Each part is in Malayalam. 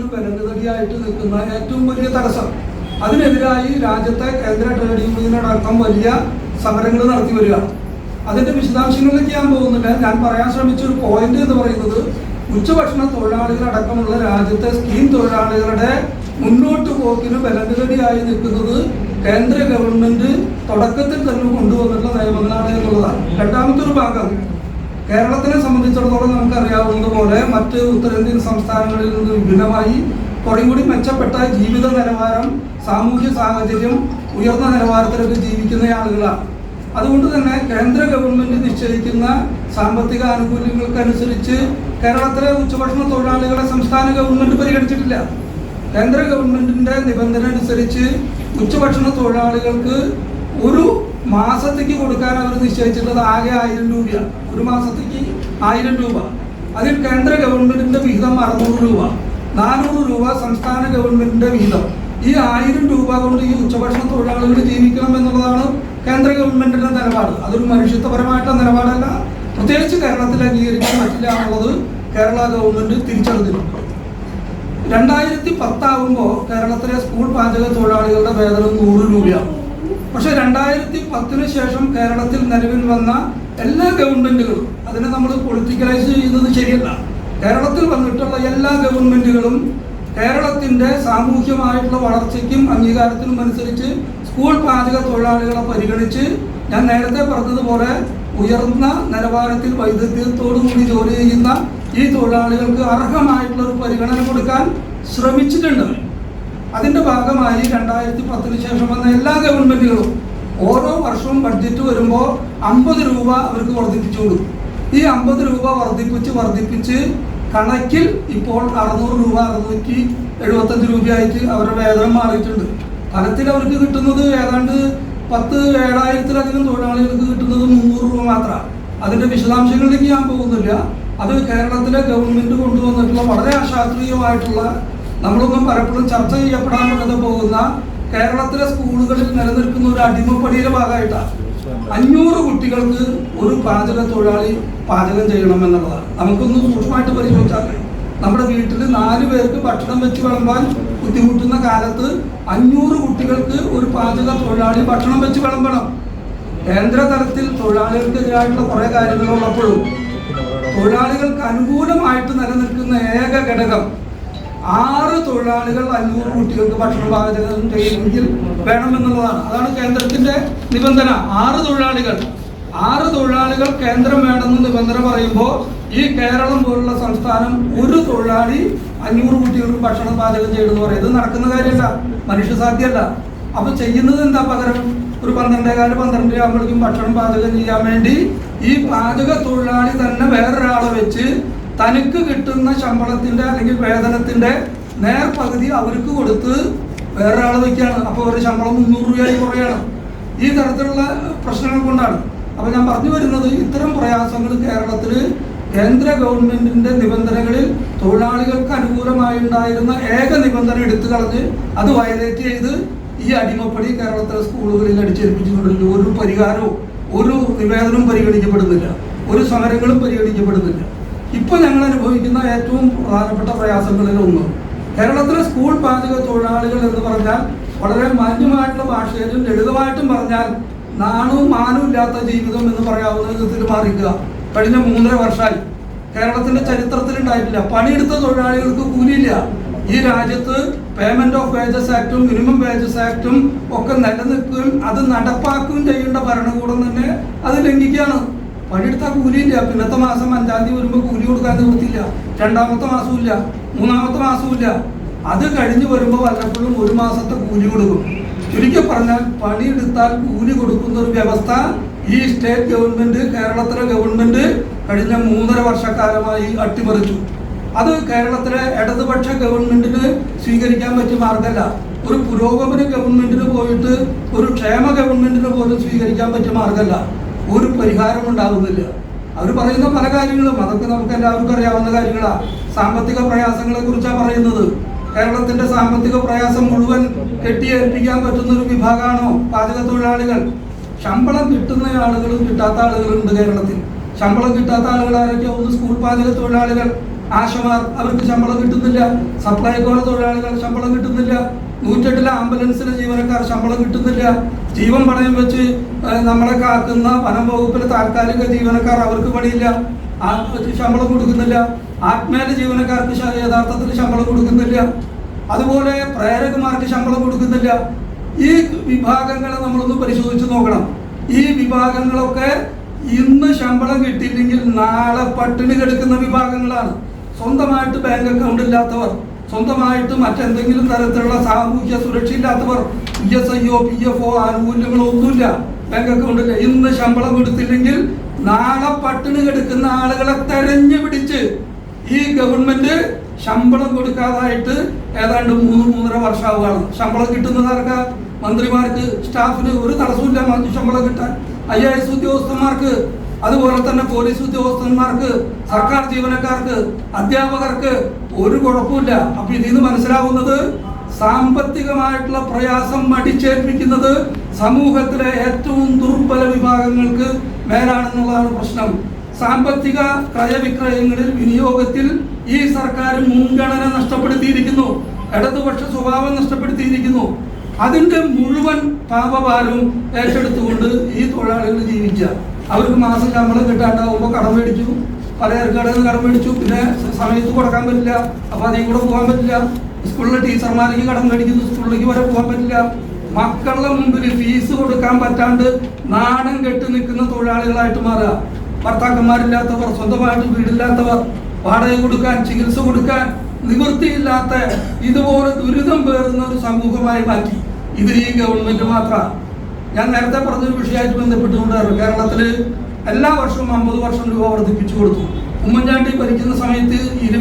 പോക്കിന് വിലങ്ങുതടിയായിട്ട് നിൽക്കുന്ന ഏറ്റവും വലിയ തടസ്സം. അതിനെതിരായി രാജ്യത്തെ കേന്ദ്ര ട്രേഡ് യൂണിയനടക്കം വലിയ സമരങ്ങൾ നടത്തി വരികയാണ്. അതിന്റെ വിശദാംശങ്ങളിലേക്ക് ഞാൻ പോകുന്നില്ല. ഞാൻ പറയാൻ ശ്രമിച്ച ഒരു പോയിന്റ് എന്ന് പറയുന്നത് ഉച്ചഭക്ഷണ തൊഴിലാളികളടക്കമുള്ള രാജ്യത്തെ സ്കീം തൊഴിലാളികളുടെ മുന്നോട്ട് പോക്കിന് വിലങ്ങുതടിയായി നിൽക്കുന്നത് കേന്ദ്ര ഗവൺമെന്റ് തുടക്കത്തിൽ തന്നെ കൊണ്ടുവന്നിട്ടുള്ള നിയമങ്ങളാണ് എന്നുള്ളതാണ്. രണ്ടാമത്തെ ഒരു ഭാഗം കേരളത്തിനെ സംബന്ധിച്ചിടത്തോളം നമുക്കറിയാവുന്നതുപോലെ മറ്റ് ഉത്തരേന്ത്യൻ സംസ്ഥാനങ്ങളിൽ നിന്ന് വിഭിന്നമായി കുറേ കൂടി മെച്ചപ്പെട്ട ജീവിത നിലവാരം സാമൂഹ്യ സാഹചര്യം ഉയർന്ന നിലവാരത്തിലൊക്കെ ജീവിക്കുന്ന ആളുകളാണ്. അതുകൊണ്ട് തന്നെ കേന്ദ്ര ഗവൺമെന്റ് നിശ്ചയിക്കുന്ന സാമ്പത്തിക ആനുകൂല്യങ്ങൾക്കനുസരിച്ച് കേരളത്തിലെ ഉച്ചഭക്ഷണ തൊഴിലാളികളെ സംസ്ഥാന ഗവൺമെന്റ് പരിഗണിച്ചിട്ടില്ല. കേന്ദ്ര ഗവൺമെന്റിന്റെ നിബന്ധന അനുസരിച്ച് ഉച്ചഭക്ഷണ തൊഴിലാളികൾക്ക് ഒരു മാസത്തേക്ക് കൊടുക്കാൻ അവർ നിശ്ചയിച്ചിട്ടുള്ളത് ആകെ ആയിരം രൂപയാണ് ഒരു മാസത്തേക്ക് ആയിരം രൂപ. അതിൽ കേന്ദ്ര ഗവൺമെന്റിന്റെ വിഹിതം അറുന്നൂറ് രൂപ. നാനൂറ് രൂപ സംസ്ഥാന ഗവൺമെന്റിന്റെ വിഹിതം. ഈ ആയിരം രൂപ കൊണ്ട് ഈ ഉച്ചഭക്ഷണ തൊഴിലാളികൾ ജീവിക്കണം എന്നുള്ളതാണ് കേന്ദ്ര ഗവൺമെന്റിന്റെ നിലപാട്. അതൊരു മനുഷ്യത്വപരമായിട്ടുള്ള നിലപാടല്ല. പ്രത്യേകിച്ച് കേരളത്തിൽ അംഗീകരിക്കാൻ പറ്റില്ല എന്നുള്ളത് കേരള ഗവൺമെന്റ് തിരിച്ചറിഞ്ഞിട്ടുണ്ട് രണ്ടായിരത്തി പത്താകുമ്പോൾ കേരളത്തിലെ സ്കൂൾ പാചക തൊഴിലാളികളുടെ വേതനം നൂറ് രൂപയാണ്. പക്ഷെ രണ്ടായിരത്തി പത്തിന് ശേഷം കേരളത്തിൽ നിലവിൽ വന്ന എല്ലാ ഗവൺമെന്റുകളും അതിനെ നമ്മൾ പൊളിറ്റിക്കലൈസ് ചെയ്യുന്നത് ശരിയല്ല. കേരളത്തിൽ വന്നിട്ടുള്ള എല്ലാ ഗവൺമെന്റുകളും കേരളത്തിന്റെ സാമൂഹ്യമായിട്ടുള്ള വളർച്ചയ്ക്കും അംഗീകാരത്തിനും അനുസരിച്ച് സ്കൂൾ പാചക തൊഴിലാളികളെ പരിഗണിച്ച് ഞാൻ നേരത്തെ പറഞ്ഞതുപോലെ ഉയർന്ന നിലവാരത്തിൽ വൈദഗ്ധ്യത്തോടു കൂടി ജോലി ചെയ്യുന്ന ഈ തൊഴിലാളികൾക്ക് അർഹമായിട്ടുള്ള ഒരു പരിഗണന കൊടുക്കാൻ ശ്രമിച്ചിട്ടുണ്ട്. അതിന്റെ ഭാഗമായി രണ്ടായിരത്തി പത്തിന് ശേഷം വന്ന എല്ലാ ഗവൺമെന്റുകളും ഓരോ വർഷവും ബഡ്ജറ്റ് വരുമ്പോൾ അമ്പത് രൂപ അവർക്ക് വർദ്ധിപ്പിച്ചു കൊടുക്കും ഈ അമ്പത് രൂപ വർദ്ധിപ്പിച്ച് വർദ്ധിപ്പിച്ച് കണക്കിൽ ഇപ്പോൾ അറുന്നൂറ് രൂപ അറുന്നൂറ്റി എഴുപത്തഞ്ച് രൂപയായിട്ട് അവരുടെ വേതനം മാറിയിട്ടുണ്ട്. ഫലത്തിൽ അവർക്ക് കിട്ടുന്നത് ഏതാണ്ട് പത്ത് ഏഴായിരത്തിലധികം തൊഴിലാളികൾക്ക് കിട്ടുന്നത് മുന്നൂറ് രൂപ മാത്രമാണ്. അതിന്റെ വിശദാംശങ്ങളിലേക്ക് ഞാൻ പോകുന്നില്ല. അത് കേരളത്തിലെ ഗവൺമെന്റ് കൊണ്ടുവന്നിട്ടുള്ള വളരെ അശാസ്ത്രീയമായിട്ടുള്ള നമ്മളൊന്നും പലപ്പോഴും ചർച്ച ചെയ്യപ്പെടാൻ പോകുന്ന കേരളത്തിലെ സ്കൂളുകളിൽ നിലനിൽക്കുന്ന ഒരു അടിമപ്പടിയുടെ ഭാഗമായിട്ടാണ് അഞ്ഞൂറ് കുട്ടികൾക്ക് ഒരു പാചക തൊഴിലാളി പാചകം ചെയ്യണം എന്നുള്ളതാണ്. നമുക്കൊന്ന് സൂക്ഷ്മമായിട്ട് പരിശോധിച്ചാൽ നമ്മുടെ വീട്ടിൽ നാല് പേർക്ക് ഭക്ഷണം വെച്ച് വിളമ്പാൻ ബുദ്ധിമുട്ടുന്ന കാലത്ത് അഞ്ഞൂറ് കുട്ടികൾക്ക് ഒരു പാചക തൊഴിലാളി ഭക്ഷണം വെച്ച് വിളമ്പണം. കേന്ദ്ര തലത്തിൽ തൊഴിലാളികൾക്കെതിരായിട്ടുള്ള കുറെ കാര്യങ്ങളുള്ളപ്പോഴും തൊഴിലാളികൾക്ക് അനുകൂലമായിട്ട് നിലനിൽക്കുന്ന ഏക ഘടകം ആറ് തൊഴിലാളികൾ അഞ്ഞൂറ് കുട്ടികൾക്ക് ഭക്ഷണം പാചകം ചെയ്യണമെങ്കിൽ വേണമെന്നുള്ളതാണ്. അതാണ് കേന്ദ്രത്തിന്റെ നിബന്ധന. ആറ് തൊഴിലാളികൾ. ആറ് തൊഴിലാളികൾ കേന്ദ്രം വേണമെന്ന് നിബന്ധന പറയുമ്പോൾ ഈ കേരളം പോലുള്ള സംസ്ഥാനം ഒരു തൊഴിലാളി അഞ്ഞൂറ് കുട്ടികൾക്ക് ഭക്ഷണം പാചകം ചെയ്യണമെന്ന് പറയും ഇത് നടക്കുന്ന കാര്യമല്ല. മനുഷ്യ സാധ്യമല്ല. അപ്പൊ ചെയ്യുന്നത് എന്താ പകരം? ഒരു പന്ത്രണ്ടേകാൽ പന്ത്രണ്ട് ആകുമ്പോഴേക്കും ഭക്ഷണം പാചകം ചെയ്യാൻ വേണ്ടി ഈ പാചക തൊഴിലാളി തന്നെ വേറൊരാളെ വെച്ച് തനിക്ക് കിട്ടുന്ന ശമ്പളത്തിന്റെ അല്ലെങ്കിൽ വേതനത്തിന്റെ നേർ പകുതി അവർക്ക് കൊടുത്ത് വേറൊരാൾ വയ്ക്കുകയാണ്. അപ്പോൾ ഒരു ശമ്പളം മുന്നൂറ് രൂപയായി കുറയാണ്. ഈ തരത്തിലുള്ള പ്രശ്നങ്ങൾ കൊണ്ടാണ്. അപ്പൊ ഞാൻ പറഞ്ഞു വരുന്നത് ഇത്തരം പ്രയാസങ്ങൾ കേരളത്തിൽ കേന്ദ്ര ഗവൺമെന്റിന്റെ നിബന്ധനകളിൽ തൊഴിലാളികൾക്ക് അനുകൂലമായി ഉണ്ടായിരുന്ന ഏക നിബന്ധന എടുത്തു കളഞ്ഞ് അത് വയലേറ്റ് ചെയ്ത് ഈ അടിമപ്പടി കേരളത്തിലെ സ്കൂളുകളിൽ അടിച്ചേൽപ്പിച്ചുകൊണ്ടില്ല ഒരു പരിഹാരവും ഒരു നിവേദനവും പരിഗണിക്കപ്പെടുന്നില്ല. ഒരു സമരങ്ങളും പരിഗണിക്കപ്പെടുന്നില്ല. ഇപ്പൊ ഞങ്ങൾ അനുഭവിക്കുന്ന ഏറ്റവും പ്രധാനപ്പെട്ട പ്രയാസങ്ങളിൽ ഒന്ന്. കേരളത്തിലെ സ്കൂൾ പാചക തൊഴിലാളികൾ എന്ന് പറഞ്ഞാൽ വളരെ മാന്യമായിട്ടുള്ള ഭാഷയിലും ലളിതമായിട്ടും പറഞ്ഞാൽ നാണവും മാനവും ഇല്ലാത്ത ജീവിതം എന്ന് പറയാവുന്ന വിധത്തിൽ മാറിക്കുക കഴിഞ്ഞ മൂന്നര വർഷമായി. കേരളത്തിന്റെ ചരിത്രത്തിൽ ഉണ്ടായിട്ടില്ല. പണിയെടുത്ത തൊഴിലാളികൾക്ക് കൂലിയില്ല. ഈ രാജ്യത്ത് പേയ്മെന്റ് ഓഫ് വേജസ് ആക്ടും മിനിമം വേജസ് ആക്ടും ഒക്കെ നിലനിൽക്കുകയും അത് നടപ്പാക്കുകയും ചെയ്യേണ്ട ഭരണകൂടം തന്നെ അത് ലംഘിക്കുകയാണ്. പണിയെടുത്താൽ കൂലിയില്ല. പിന്നത്തെ മാസം അഞ്ചാം തീയതി വരുമ്പോൾ കൂലി കൊടുക്കാൻ നിവൃത്തിയില്ല. രണ്ടാമത്തെ മാസവും ഇല്ല മൂന്നാമത്തെ മാസവും ഇല്ല അത് കഴിഞ്ഞ് വരുമ്പോൾ വല്ലപ്പോഴും ഒരു മാസത്തെ കൂലി കൊടുക്കും. ചുരുക്കി പറഞ്ഞാൽ പണിയെടുത്താൽ കൂലി കൊടുക്കുന്ന ഒരു വ്യവസ്ഥ ഈ സ്റ്റേറ്റ് ഗവൺമെന്റ് കേരളത്തിലെ ഗവൺമെന്റ് കഴിഞ്ഞ മൂന്നര വർഷക്കാലമായി അട്ടിമറിച്ചു. അത് കേരളത്തിലെ ഇടതുപക്ഷ ഗവൺമെന്റിന് സ്വീകരിക്കാൻ പറ്റിയ മാർഗമല്ല. ഒരു പുരോഗമന ഗവൺമെന്റിന് പോയിട്ട് ഒരു ക്ഷേമ ഗവൺമെന്റിന് പോലും സ്വീകരിക്കാൻ പറ്റിയ മാർഗമല്ല. ഒരു പരിഹാരം ഉണ്ടാവുന്നില്ല. അവർ പറയുന്ന പല കാര്യങ്ങളും. അതൊക്കെ നമുക്ക് എല്ലാവർക്കും അറിയാവുന്ന കാര്യങ്ങളാണ് സാമ്പത്തിക പ്രയാസങ്ങളെ കുറിച്ചാണ് പറയുന്നത്. കേരളത്തിന്റെ സാമ്പത്തിക പ്രയാസം മുഴുവൻ കെട്ടിയേൽപ്പിക്കാൻ പറ്റുന്ന ഒരു വിഭാഗമാണോ പാചക തൊഴിലാളികൾ ശമ്പളം കിട്ടുന്ന ആളുകളും കിട്ടാത്ത ആളുകളും ഉണ്ട് കേരളത്തിൽ. ശമ്പളം കിട്ടാത്ത ആളുകൾ ആരൊക്കെയോ? ഒന്ന് സ്കൂൾ പാചക തൊഴിലാളികൾ ആശമാർ അവർക്ക് ശമ്പളം കിട്ടുന്നില്ല. സപ്ലൈകോള തൊഴിലാളികൾ ശമ്പളം കിട്ടുന്നില്ല. നൂറ്റെട്ടിലെ ആംബുലൻസിലെ ജീവനക്കാർ ശമ്പളം കിട്ടുന്നില്ല. ജീവൻ പണയം വെച്ച് നമ്മളെ കാക്കുന്ന വനം വകുപ്പിലെ താൽക്കാലിക ജീവനക്കാർ അവർക്ക് പണിയില്ല. ശമ്പളം കൊടുക്കുന്നില്ല. ആത്മേല ജീവനക്കാർക്ക് യഥാർത്ഥത്തിൽ ശമ്പളം കൊടുക്കുന്നില്ല. അതുപോലെ പ്രേരകന്മാർക്ക് ശമ്പളം കൊടുക്കുന്നില്ല. ഈ വിഭാഗങ്ങളെ നമ്മളൊന്ന് പരിശോധിച്ച് നോക്കണം. ഈ വിഭാഗങ്ങളൊക്കെ ഇന്ന് ശമ്പളം കിട്ടിയില്ലെങ്കിൽ നാളെ പട്ടിണി കിടക്കുന്ന വിഭാഗങ്ങളാണ്. സ്വന്തമായിട്ട് ബാങ്ക് അക്കൗണ്ട് ഇല്ലാത്തവർ. സ്വന്തമായിട്ട് മറ്റെന്തെങ്കിലും തരത്തിലുള്ള സാമൂഹ്യ സുരക്ഷയില്ലാത്തവർ പി എസ് ഐ ഒ പി എഫ് ഒ ആനുകൂല്യങ്ങളോ ഒന്നുമില്ല. ബാങ്ക് അക്കൗണ്ടില്ല ഇന്ന് ശമ്പളം കൊടുത്തില്ലെങ്കിൽ നാളെ പട്ടിണി കിടക്കുന്ന ആളുകളെ തെരഞ്ഞു പിടിച്ച് ഈ ഗവൺമെന്റ് ശമ്പളം കൊടുക്കാതായിട്ട് ഏതാണ്ട് മൂന്ന് മൂന്നര വർഷമാവുകയാണ്. ശമ്പളം കിട്ടുന്നതാർക്ക് മന്ത്രിമാർക്ക് സ്റ്റാഫിന് ഒരു തടസ്സമില്ല ശമ്പളം കിട്ടാൻ. ഐ ഉദ്യോഗസ്ഥന്മാർക്ക് അതുപോലെ തന്നെ പോലീസ് ഉദ്യോഗസ്ഥന്മാർക്ക് സർക്കാർ ജീവനക്കാർക്ക് അധ്യാപകർക്ക് ഒരു കുഴപ്പമില്ല. അപ്പൊ ഇതിൽ നിന്ന് മനസ്സിലാവുന്നത് സാമ്പത്തികമായിട്ടുള്ള പ്രയാസം അടിച്ചേൽപ്പിക്കുന്നത് സമൂഹത്തിലെ ഏറ്റവും ദുർബല വിഭാഗങ്ങൾക്ക് മേലാണെന്നുള്ളതാണ് പ്രശ്നം. സാമ്പത്തിക ക്രയവിക്രയങ്ങളിൽ വിനിയോഗത്തിൽ ഈ സർക്കാർ മുൻഗണന നഷ്ടപ്പെടുത്തിയിരിക്കുന്നു. ഇടതുപക്ഷ സ്വഭാവം നഷ്ടപ്പെടുത്തിയിരിക്കുന്നു. അതിന്റെ മുഴുവൻ പാപഭാരവും ഏറ്റെടുത്തുകൊണ്ട് ഈ തൊഴിലാളികൾ ജീവിക്കുക. അവർക്ക് മാസം ശമ്പളം കിട്ടാണ്ടാവുമ്പോൾ കടം മേടിച്ചു. പലചരക്കടയിൽ നിന്ന് കടം മേടിച്ചു. പിന്നെ സമയത്ത് കൊടുക്കാൻ പറ്റില്ല. അപ്പോൾ അതിൽ കൂടെ പോകാൻ പറ്റില്ല. സ്കൂളിലെ ടീച്ചർമാരേക്ക് കടം മേടിക്കുന്നു. സ്കൂളിലേക്ക് വരെ പോകാൻ പറ്റില്ല. മക്കളുടെ മുമ്പിൽ ഫീസ് കൊടുക്കാൻ പറ്റാണ്ട് നാടൻ കെട്ട് നിൽക്കുന്ന തൊഴിലാളികളായിട്ട് മാറുക. ഭർത്താക്കന്മാരില്ലാത്തവർ സ്വന്തമായിട്ട് വീടില്ലാത്തവർ വാടക കൊടുക്കാൻ ചികിത്സ കൊടുക്കാൻ നിവൃത്തിയില്ലാത്ത ഇതുപോലെ ദുരിതം പേറുന്ന ഒരു സമൂഹമായി മാറ്റി. ഇത് ഈ ഗവൺമെന്റ് മാത്രമാണ് ഞാൻ നേരത്തെ പറഞ്ഞൊരു വിഷയമായിട്ട് ബന്ധപ്പെട്ടുകൊണ്ടായിരുന്നു. കേരളത്തിൽ എല്ലാ വർഷവും അമ്പത് വർഷം രൂപ വർദ്ധിപ്പിച്ചു കൊടുത്തു. ഉമ്മൻചാണ്ടി ഭരിക്കുന്ന സമയത്ത് ഇരു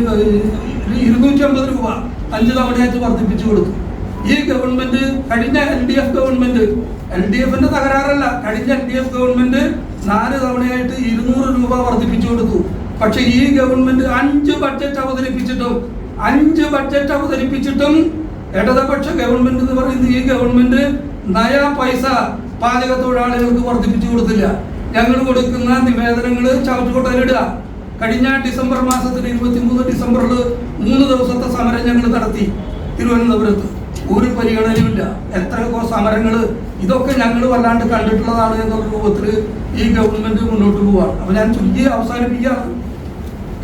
ഇരുന്നൂറ്റി അമ്പത് രൂപ അഞ്ച് തവണയായിട്ട് വർദ്ധിപ്പിച്ചു കൊടുത്തു. ഈ ഗവൺമെന്റ് കഴിഞ്ഞ L D F government L D എഫിന്റെ തകരാറല്ല. കഴിഞ്ഞ എൽ ഡി എഫ് ഗവൺമെന്റ് നാല് തവണയായിട്ട് ഇരുന്നൂറ് രൂപ വർദ്ധിപ്പിച്ചു കൊടുത്തു. പക്ഷെ ഈ ഗവൺമെന്റ് അഞ്ച് ബഡ്ജറ്റ് അവതരിപ്പിച്ചിട്ടും അഞ്ച് ബഡ്ജറ്റ് അവതരിപ്പിച്ചിട്ടും ഇടതുപക്ഷ ഗവൺമെന്റ് എന്ന് പറയുന്നത് ഈ ഗവൺമെന്റ് നയ പൈസ പാചക തൊഴിലാളികൾക്ക് വർദ്ധിപ്പിച്ചു കൊടുത്തില്ല. ഞങ്ങൾ കൊടുക്കുന്ന നിവേദനങ്ങൾ ചവറ്റുകൊട്ടയിലിടുക കഴിഞ്ഞ ഡിസംബർ മാസത്തിൽ ഇരുപത്തിമൂന്ന് ഡിസംബറിൽ മൂന്ന് ദിവസത്തെ സമരം ഞങ്ങൾ നടത്തി തിരുവനന്തപുരത്ത്. ഒരു പരിഗണനയുമില്ല. എത്ര സമരങ്ങൾ ഇതൊക്കെ ഞങ്ങൾ വല്ലാണ്ട് കണ്ടിട്ടുള്ളതാണ് എന്നുള്ള രൂപത്തിൽ ഈ ഗവൺമെന്റ് മുന്നോട്ട് പോവാണ്. അപ്പൊ ഞാൻ ചുരുക്കി അവസാനിപ്പിക്കുകയാണ്.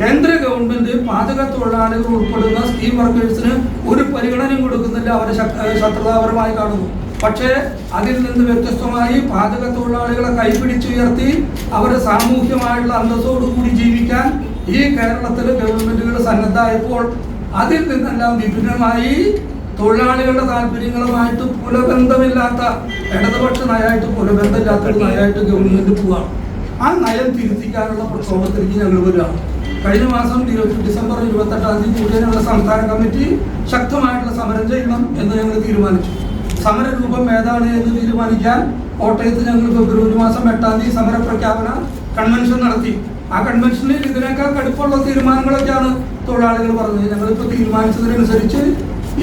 കേന്ദ്ര ഗവൺമെന്റ് പാചക തൊഴിലാളികൾ ഉൾപ്പെടുന്ന സ്കീം വർക്കേഴ്സിന് ഒരു പരിഗണനയും കൊടുക്കുന്നില്ല. അവരെ ശത്രുതാപരമായി കാണുന്നു. പക്ഷേ അതിൽ നിന്ന് വ്യത്യസ്തമായി പാചക തൊഴിലാളികളെ കൈപിടിച്ചുയർത്തി അവരെ സാമൂഹ്യമായുള്ള അന്തസ്സോടുകൂടി ജീവിക്കാൻ ഈ കേരളത്തിലെ ഗവൺമെന്റുകൾ സന്നദ്ധമായപ്പോൾ അതിൽ നിന്നെല്ലാം വിഭിന്നമായി തൊഴിലാളികളുടെ താല്പര്യങ്ങളുമായിട്ട് പുലബന്ധമില്ലാത്ത ഇടതുപക്ഷ നയമായിട്ട് പുലബന്ധമില്ലാത്ത ഒരു നയമായിട്ട് ഗവൺമെന്റ് പോവാണ്. ആ നയം തിരുത്തിക്കാനുള്ള പ്രക്ഷോഭത്തിലേക്ക് ഞങ്ങൾ വരികയാണ്. കഴിഞ്ഞ മാസം ഡിസംബർ ഇരുപത്തെട്ടാം തീയതി കൂടിയ ഞങ്ങളുടെ സംസ്ഥാന കമ്മിറ്റി ശക്തമായിട്ടുള്ള സമരം ചെയ്യണം എന്ന് ഞങ്ങൾ തീരുമാനിച്ചു. സമരരൂപം ഏതാണ് എന്ന് തീരുമാനിക്കാൻ കോട്ടയത്ത് ഞങ്ങൾ ഫെബ്രുവരി മാസം എട്ടാം തീയതി സമര പ്രഖ്യാപന കൺവെൻഷൻ നടത്തി. ആ കൺവെൻഷനിൽ ഇതിനേക്കാൾ കടുപ്പുള്ള തീരുമാനങ്ങളൊക്കെയാണ് തൊഴിലാളികൾ പറഞ്ഞത്. ഞങ്ങളിപ്പോൾ തീരുമാനിച്ചതിനനുസരിച്ച്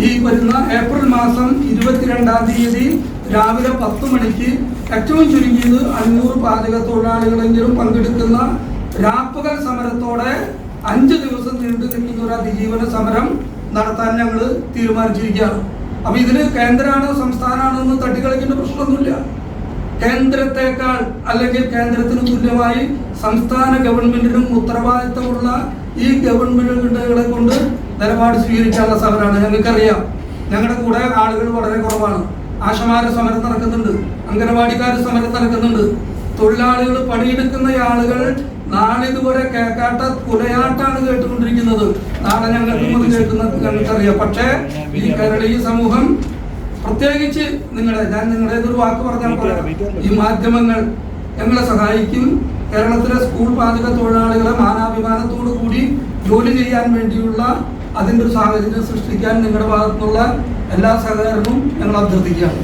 ഈ വരുന്ന ഏപ്രിൽ മാസം ഇരുപത്തിരണ്ടാം തീയതി രാവിലെ പത്ത് മണിക്ക് ഏറ്റവും ചുരുങ്ങിയത് അഞ്ഞൂറ് പാചക തൊഴിലാളികളെങ്കിലും പങ്കെടുക്കുന്ന രാപ്പകൽ സമരത്തോടെ അഞ്ച് ദിവസം നീണ്ടു നിൽക്കുന്ന ഒരു അതിജീവന സമരം നടത്താൻ ഞങ്ങൾ തീരുമാനിച്ചിരിക്കുകയാണ്. അപ്പൊ ഇതിന് കേന്ദ്രമാണോ സംസ്ഥാനമാണോ എന്ന് തട്ടിക്കളിക്കേണ്ട പ്രശ്നമൊന്നുമില്ല. കേന്ദ്രത്തെക്കാൾ അല്ലെങ്കിൽ കേന്ദ്രത്തിന് തുല്യമായി സംസ്ഥാന ഗവൺമെന്റിനും ഉത്തരവാദിത്തമുള്ള ഈ ഗവൺമെന്റുകളെ കൊണ്ട് നിലപാട് സ്വീകരിക്കാനുള്ള സമരമാണ്. ഞങ്ങൾക്കറിയാം. ഞങ്ങളുടെ കൂടെ ആളുകൾ വളരെ കുറവാണ്. ആശമാര സമരം നടക്കുന്നുണ്ട്. അംഗനവാടിക്കാർ സമരം നടക്കുന്നുണ്ട്. തൊഴിലാളികൾ പണിയെടുക്കുന്ന ആളുകൾ നാളിതുവരെ കേൾക്കാത്ത കുലയാട്ടാണ് കേട്ടുകൊണ്ടിരിക്കുന്നത്. നാളെ ഞങ്ങൾക്കും അത് കേൾക്കുന്നത് ഞങ്ങൾക്കറിയാം. പക്ഷേ ഈ കേരളീയ സമൂഹം പ്രത്യേകിച്ച് നിങ്ങളെ ഞാൻ നിങ്ങളുടെ ഒരു വാക്ക് പറഞ്ഞാൽ പറയാം ഈ മാധ്യമങ്ങൾ ഞങ്ങളെ സഹായിക്കും. കേരളത്തിലെ സ്കൂൾ പാചക തൊഴിലാളികളെ മാനാഭിമാനത്തോടു കൂടി ജോലി ചെയ്യാൻ വേണ്ടിയുള്ള അതിന്റെ ഒരു സാഹചര്യം സൃഷ്ടിക്കാൻ നിങ്ങളുടെ ഭാഗത്തുനിന്നുള്ള എല്ലാ സഹകരണവും ഞങ്ങൾ അഭ്യർത്ഥിക്കുകയാണ്.